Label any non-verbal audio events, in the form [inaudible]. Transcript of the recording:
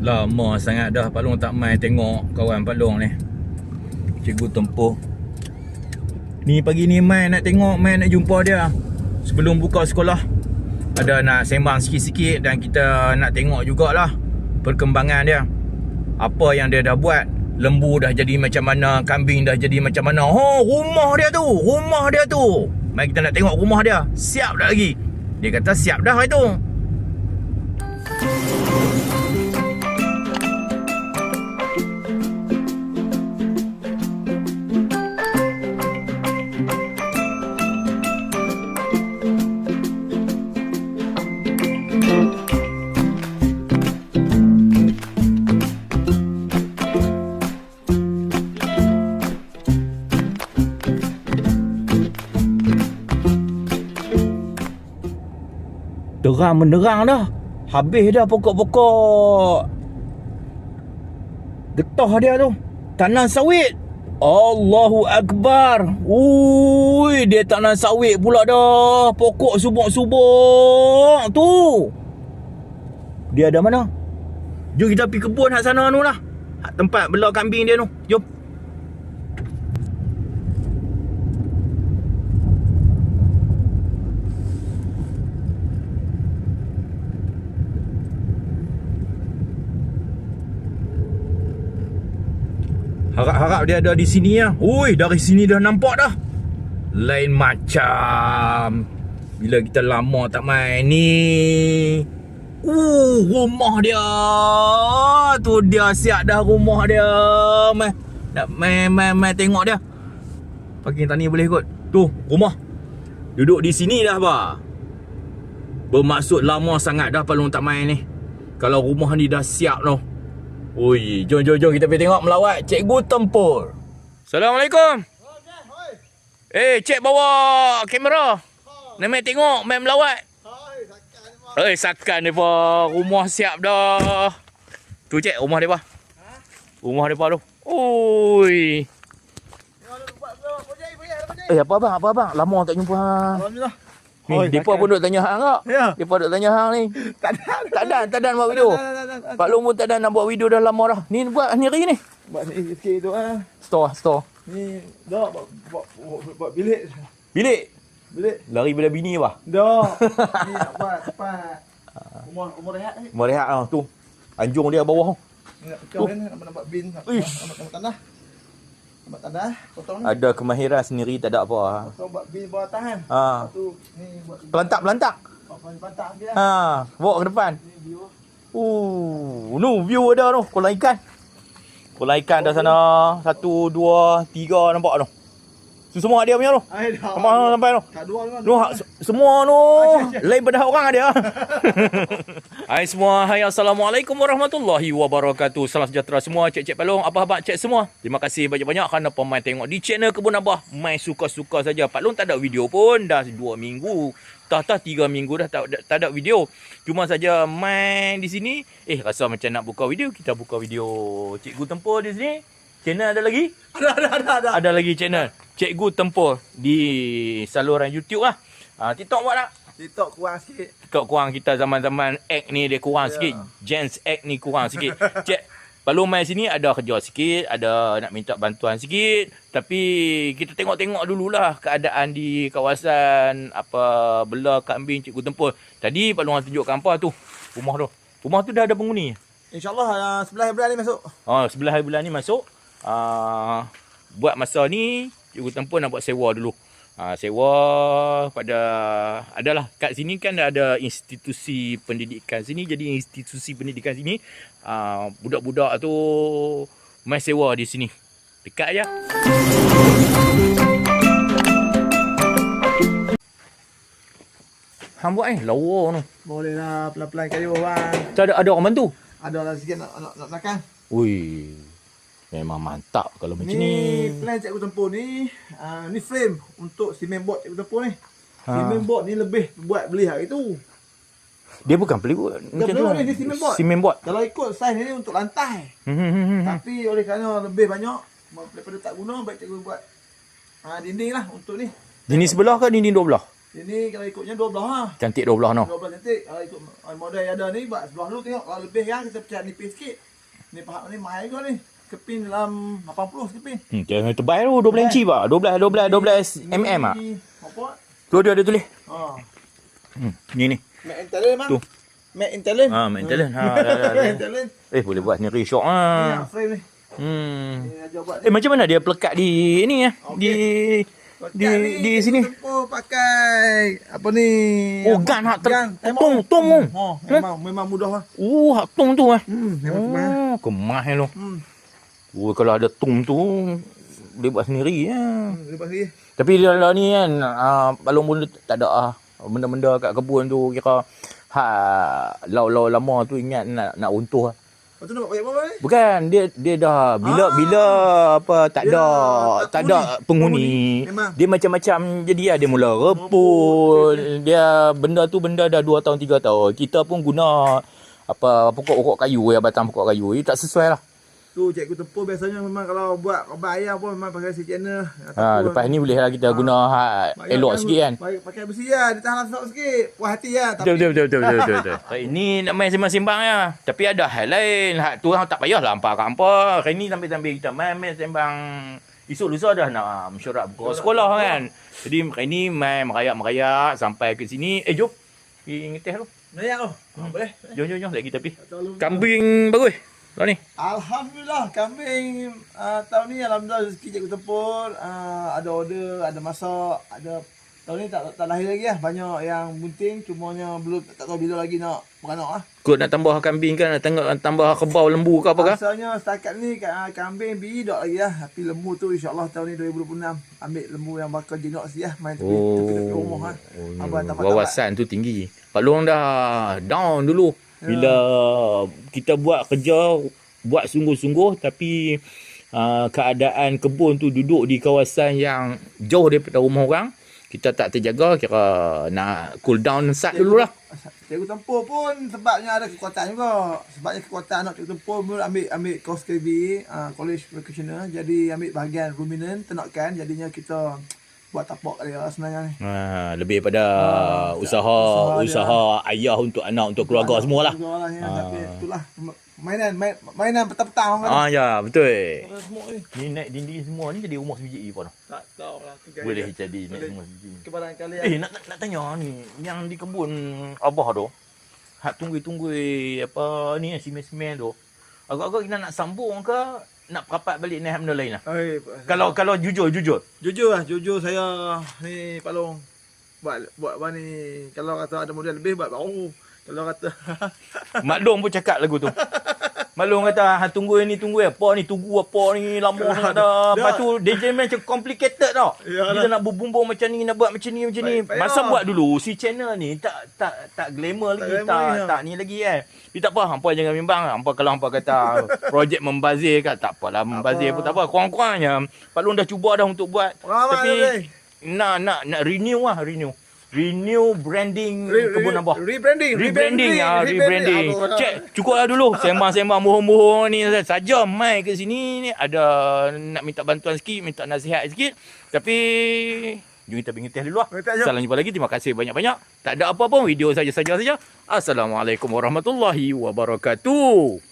Lama sangat dah Pak Long tak main tengok kawan Pak Long ni. Cikgu tempuh. Ni pagi ni main nak tengok, main nak jumpa dia. Sebelum buka sekolah. Ada nak sembang sikit-sikit dan kita nak tengok jugalah perkembangan dia. Apa yang dia dah buat. Lembu dah jadi macam mana, kambing dah jadi macam mana. Oh, rumah dia tu, rumah dia tu. Mari kita nak tengok rumah dia. Siap dah lagi. Dia kata siap dah itu. Terang menerang dah. Habis dah pokok-pokok. Getah dia tu. Tanam sawit. Allahu Akbar. Ui, dia tanam sawit pula dah. Pokok subuk-subuk tu. Dia ada mana? Jom kita pergi kebun hak sana tu lah. Tempat belah kambing dia tu. Jom. Harap-harap dia ada di sini ya. Ui, dari sini dah nampak dah. Lain macam. Bila kita lama tak main ni. Uh, rumah dia. Tu dia siap dah rumah dia. Main, nak main, main, main tengok dia. Pagi tani boleh ikut. Tu, rumah. Duduk di sini dah, ba. Bermaksud lama sangat dah Palung tak main ni. Kalau rumah ni dah siap noh. Ui, jom jom jom kita pergi tengok melawat Cikgu Tempur. Assalamualaikum. Eh, cik bawa kamera. Nak main tengok, main melawat. Eh, sakan dia Rumah siap dah. Tu cik, rumah dia Rumah dia tu. Ui. Eh, apa abang? Apa abang? Lama tak jumpa hang. Alhamdulillah. Ni, Oi, depa pun duk tanya hang tak? Ya. Depa duk tanya hang ni. [laughs] Tak ada. Tak ada, tak ada nak buat video. Pak Long pun tak ada nak buat video dah lama dah. Ni buat sendiri ni. Buat ni sikit tu ah. Store, store. Ni dah buat buat, buat, buat bilik. Bilik. Bilik. Lari bila bini apa? Dah. [laughs] ni nak buat tempat. Rumah rumah rehat ni. Mau rehat ah tu. Anjung dia bawah. Nak pecah ni nak nampak bin. Nak nak nampak potong ni. Ada kemahiran sendiri tak ada apa. Potong buat bin bawah tahan. Ha. Lepas tu ni buat Pelantak-pelantak. Buat pantak ambil lah. Ha, bawa ke depan. Ni view. Uh, nu view ada tu, kolam ikan. Kolam ikan dah sana. Satu, dua, tiga nampak tu. Tu semua dia punya tu. Ai dah. Nampak tu sampai tu. Kat dua tu. Semua tu lain pada orang dia. [laughs] Hai semua, hai assalamualaikum warahmatullahi wabarakatuh. Salam sejahtera semua, cek-cek palung, apa khabar cek semua. Terima kasih banyak-banyak kerana pemain tengok di channel Kebun Abah. Main suka-suka saja. Pak Long tak ada video pun dah 2 minggu. Tak tak 3 minggu dah tak, tak ada video. Cuma saja main di sini. Eh rasa macam nak buka video, kita buka video Cikgu Tempur di sini. Channel ada lagi? Ada ada ada ada. ada lagi channel Cikgu Tempur di saluran YouTube lah. Ha, TikTok buat tak? TikTok kurang sikit. TikTok kurang kita zaman-zaman act ni dia kurang Ya. sikit. Gents act ni kurang sikit. [laughs] Cik, Lalu main sini ada kerja sikit, ada nak minta bantuan sikit. Tapi kita tengok-tengok dululah keadaan di kawasan apa belah kambing Cikgu Tempur. Tadi Pak Long tunjukkan apa tu? Rumah tu. Rumah tu dah ada penghuni. InsyaAllah uh, sebelah bulan ni masuk. Oh, sebelah bulan ni masuk. Uh, buat masa ni, Cikgu Tempur nak buat sewa dulu. Uh, sewa pada... Adalah, kat sini kan ada institusi pendidikan sini. Jadi institusi pendidikan sini, uh, budak-budak tu main sewa di sini. Dekat aja. Hang buat eh, lawa tu. Boleh lah pelan-pelan kayu bang. Tak ada, ada orang bantu. Ada lah sikit nak nak, nak belakang. Ui, memang mantap kalau macam Ni ni. plan cikgu tempur ni, uh, ni frame untuk cement board cikgu tempur ni. Ha. Cement board ni lebih buat beli hari tu. Dia bukan beli macam tu. belum ni, dia cement board. Cement board. Kalau ikut saiz ni untuk lantai. Hmm, hmm, hmm, hmm. Tapi oleh kerana lebih banyak daripada tak guna baik cikgu buat uh, dinding lah untuk ni. Dinding sebelah ke dinding dua belah? Ini kalau ikutnya 12 ha. Cantik 12 no. 12 cantik. Kalau ikut uh, model yang ada ni buat sebelah dulu tengok. Kalau lebih yang kita pecat nipis sikit. Ni pahak ni mahal juga ni. Kepin dalam 80 kepin. Hmm, jangan tebal tu 12 inci pak. 12 12 12 mm ah. Apa? Tu dia ada tulis. Ha. Hmm, ni ni. Mac Intellion mah. Tu. Mac Intellion. Ha, Mac Intellion. Ha, dah, dah. [laughs] Eh boleh buat sendiri syok ah. yang frame ni. Hmm. Ni ajar buat Eh macam mana dia pelekat di ni ya? Di di di sini. Oh pakai apa ni? Oh, Apa? gun hak ter- tung, tung, tung. Oh, memang memang mudah lah. Oh, hak tung tu ah. Hmm, memang kemah. Oh, kemah lo. Hmm. Oh, kalau ada tung tu boleh buat sendiri ya. hmm, Lepas ni. Tapi dia lah ni kan uh, balong pun tak ada ah. Benda-benda kat kebun tu kira ha lau-lau lama tu ingat nak nak untuh ah. Lepas tu nak buat apa ni? Bukan dia dia dah bila Ah. bila apa tak Dia ada tak tak ada penghuni. penghuni. Dia macam-macam jadi ah dia mula reput. Dia benda tu benda dah 2 tahun 3 tahun. Kita pun guna apa pokok-pokok kayu ya batang pokok kayu. Ini tak sesuai lah. Tu cikgu tempur biasanya memang kalau buat korban ayam pun memang pakai si channel. Ha, lepas ni boleh lah kita guna ha, elok sikit kan. Pakai, pakai besi lah. Dia tahan sok sikit. Puas hati lah. Betul betul betul betul betul betul. betul. [laughs] Hari ni nak main sembang-sembang ya. Tapi ada hal lain. Hak tu hang tak payah lah hampa kat hampa. Hari ni sambil-sambil kita main-main sembang Esok lusa dah nak mesyuarat buka sekolah kan. Jadi hari ni main merayak-merayak sampai ke sini. Eh jom. Pergi ngeteh tu. Nayak tu. Ha, boleh. Jom jom jom lagi terlalu- Kambing bagus. Tahun ni. Alhamdulillah kambing uh, tahun ni alhamdulillah rezeki cikgu tempur uh, ada order, ada masak, ada tahun ni tak tak lahir lagi lah. Banyak yang bunting cumanya belum tak tahu bila lagi nak beranak ah. Kau nak tambah kambing kan, nak tengok tambah kebau lembu ke apa ke? Asalnya setakat ni uh, kambing biri tak lagi lah. Tapi lembu tu insya-Allah tahun ni 2026 ambil lembu yang bakal jenok si lah main tepi, tepi, tepi rumah ah. Oh, Abang wawasan tu tinggi. Pak Long dah down dulu. Bila kita buat kerja, buat sungguh-sungguh tapi uh, keadaan kebun tu duduk di kawasan yang jauh daripada rumah orang, kita tak terjaga kira nak cool down sat dulu lah. Cikgu tempur pun sebabnya ada kekuatan juga. Sebabnya kekuatan anak cikgu tempur mula ambil ambil course KB, uh, college practitioner. Jadi ambil bahagian ruminant, ternakan. Jadinya kita buat tapak dia lah sebenarnya ni. Ha, lebih pada Ah, usaha usaha dia. usaha ayah untuk anak untuk keluarga semua lah. Keluarga lah, ya. Ah. Tapi itulah mainan main, mainan petang-petang orang. Ah ya, betul. Semua ni. Ni naik dinding semua ni jadi rumah sebiji pun. Tak tahu lah. Boleh jadi naik rumah sebiji. Kebarang kalian. Eh nak, nak nak tanya ni yang di kebun abah tu. Hak tunggu-tunggu apa ni semen-semen tu. Agak-agak kita nak sambung ke nak perapat balik naik benda lain lah. Oi, Kalau kalau jujur jujur. jujur lah, jujur saya ni Pak Long buat buat apa ni kalau kata ada model lebih buat baru. Kalau kata [laughs] Maklum pun cakap lagu tu. [laughs] Maklum kata ha tunggu ni tunggu apa ni tunggu apa ni lama sangat dah. Lepas tu dia jadi macam complicated tau. Yalah. Kita nak berbumbung macam ni nak buat macam ni macam ni. Baik- baik Masa lah. buat dulu si channel ni tak tak tak glamour Tak lagi glamour tak lagi, tak ni lagi kan. Tapi tak apa hampa jangan bimbang. Hampa kalau hampa kata projek membazir kan tak apalah membazir pun tak apa. Kurang-kurangnya Pak Long dah cuba dah untuk buat. Pengalaman Tapi Bey. nak nak nak renew lah renew. Renew branding Re- re- kebun abah. Rebranding, Rebranding ah, rebranding. Aduh, Cek, cukuplah dulu. Sembang-sembang bohong-bohong ni saja mai ke sini ni ada nak minta bantuan sikit, minta nasihat sikit. Tapi jom kita pergi teh dulu lah. Salam jumpa lagi. Terima kasih banyak-banyak. Tak ada apa-apa, video saja-saja saja. Assalamualaikum warahmatullahi wabarakatuh.